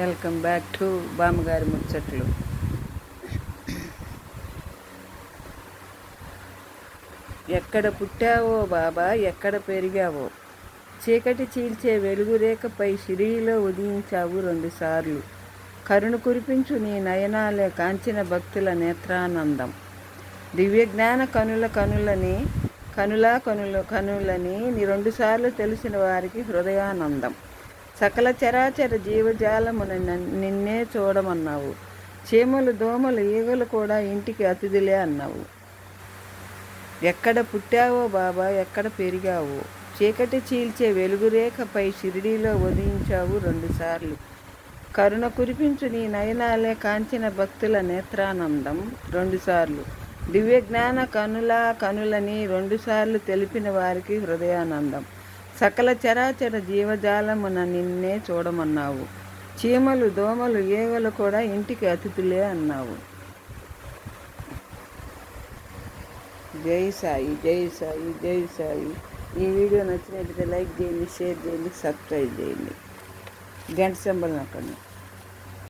Welcome back to బామ్మగారి ముచ్చట్లు. ఎక్కడ పుట్టావో బాబా ఎక్కడ పెరిగావో? చీకటి చీల్చే వెలుగురేఖపై షిరిలో ఉదయించావు రెండుసార్లు కరుణ కురిపించు నీ నయనాలే కాంచిన భక్తుల నేత్రానందం. దివ్యజ్ఞాన కనుల కనులని కనులా కనుల కనులని నీ రెండుసార్లు తెలిసిన వారికి హృదయానందం. సకల చరాచర జీవజాలమున నిన్నే చూడమన్నావు. చీమలు దోమలు ఈగలు కూడా ఇంటికి అతిథులే అన్నావు. ఎక్కడ పుట్టావో బాబా ఎక్కడ పెరిగావో? చీకటి చీల్చే వెలుగురేఖపై షిరిడీలో ఉదయించావు రెండుసార్లు కరుణ కురిపించు నీ నయనాలే కాంచిన భక్తుల నేత్రానందం రెండుసార్లు దివ్యజ్ఞాన కనుల కనులని రెండుసార్లు తెలిపిన వారికి హృదయానందం. సకల చరాచర జీవజాలమున నిన్నే చూడమన్నావు. చీమలు దోమలు ఏగలు కూడా ఇంటికి అతిథులే అన్నావు. జై సాయి జై సాయి జై సాయి. ఈ వీడియో నచ్చినట్లయితే లైక్ చేయండి షేర్ చేయండి సబ్స్క్రైబ్ చేయండి. గంట సింబల్ నొక్కండి.